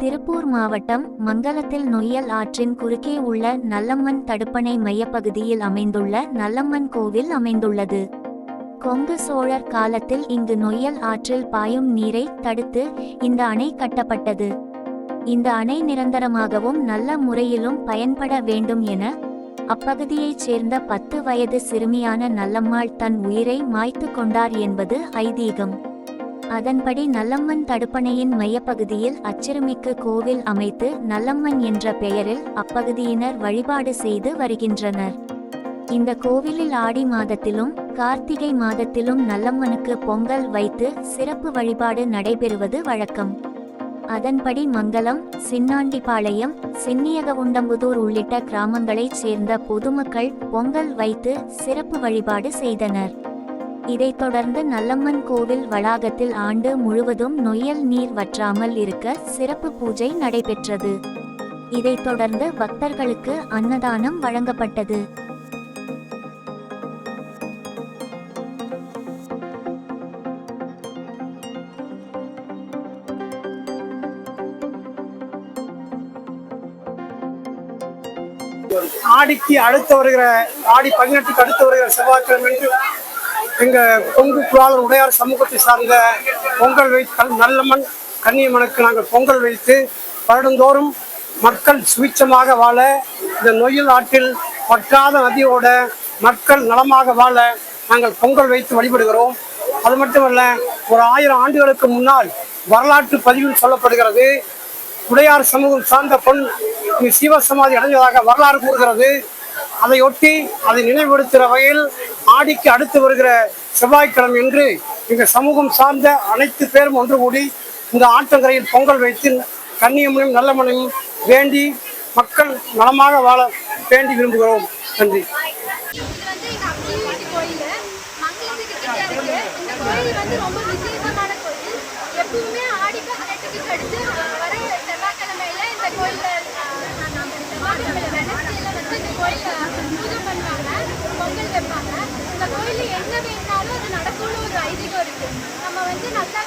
திருப்பூர் மாவட்டம் மங்கலத்தில் நொய்யல் ஆற்றின் குறுக்கே உள்ள நல்லம்மன் தடுப்பணை மையப்பகுதியில் அமைந்துள்ள நல்லம்மன் கோவில் அமைந்துள்ளது. கொங்கு சோழர் காலத்தில் இங்கு நொய்யல் ஆற்றில் பாயும் நீரை தடுத்து இந்த அணை கட்டப்பட்டது. இந்த அணை நிரந்தரமாகவும் நல்ல முறையிலும் பயன்பட வேண்டும் என அப்பகுதியைச் சேர்ந்த பத்து வயது சிறுமியான நல்லம்மாள் தன் உயிரை மாய்த்து கொண்டார் என்பது ஐதீகம். அதன்படி நல்லம்மன் தடுப்பணையின் மையப்பகுதியில் அச்சிறுமிக்கு கோவில் அமைத்து நல்லம்மன் என்ற பெயரில் அப்பகுதியினர் வழிபாடு செய்து வருகின்றனர். இந்த கோவிலில் ஆடி மாதத்திலும் கார்த்திகை மாதத்திலும் நல்லம்மனுக்கு பொங்கல் வைத்து சிறப்பு வழிபாடு நடைபெறுவது வழக்கம். அதன்படி மங்கலம் சின்னாண்டிபாளையம் சின்னியகவுண்டம்புதூர் உள்ளிட்ட கிராமங்களைச் சேர்ந்த பொதுமக்கள் பொங்கல் வைத்து சிறப்பு வழிபாடு செய்தனர். இதைத் தொடர்ந்து நல்லம்மன் கோவில் வளாகத்தில் ஆண்டு முழுவதும் நொய்யல் நீர் வற்றாமல் இருக்க சிறப்பு பூஜை நடைபெற்றது. இதைத் தொடர்ந்து பக்தர்களுக்கு அன்னதானம் வழங்கப்பட்டது. ஆடிக்கு அடுத்து வருகிற ஆடி பதினெட்டுக்கு அடுத்து வருகிற செவ்வாய்க்கிழமை எங்கள் கொங்கு குழாளர் உடையார் சமூகத்தை சார்ந்த பொங்கல் வைத்து நல்லம்மன் கண்ணியம்மனுக்கு நாங்கள் பொங்கல் வைத்து வருடந்தோறும் மக்கள் சுவிச்சமாக வாழ இந்த நொயில் ஆற்றில் பற்றாத நதியோட மக்கள் நலமாக வாழ நாங்கள் பொங்கல் வைத்து வழிபடுகிறோம். அது மட்டுமல்ல ஒரு ஆயிரம் ஆண்டுகளுக்கு முன்னால் வரலாற்று பதிவில் சொல்லப்படுகிறது. உடையார் சமூகம் சார்ந்த பொன் சீவசமாதி அடைஞ்சதாக வரலாறு கூறுகிறது. அதையொட்டி அதை நினைவுபடுத்துகிற வகையில் ஆடிக்கு அடுத்து வருகிற செவ்வாய்க்கிழமை என்று இந்த சமூகம் சார்ந்த அனைத்து பேரும் ஒன்று கூடி இந்த ஆற்றங்கரையில் பொங்கல் வைத்து கன்னியம்மனையும் நல்லம்மனையும் வேண்டி மக்கள் நலமாக வாழ வேண்டி விரும்புகிறோம். நன்றி. கோயில் வந்து ரொம்ப விசேஷம் கோயில் எப்பவுமே ஆடி பதினெட்டுக்கு அடுத்து அஹ், வர செவ்வாய்க்கிழமையில இந்த கோயில்ல அஹ், செவ்வாய்க்கிழமையில வெனஸ்டேல வந்து இந்த கோயில பூஜை பண்ணுவாங்க பொங்கல் வைப்பாங்க இந்த கோயில்ல என்ன வேணாலும் அது நடக்கும்னு ஒரு ஐதீகம் இருக்கு. நம்ம வந்து நல்லா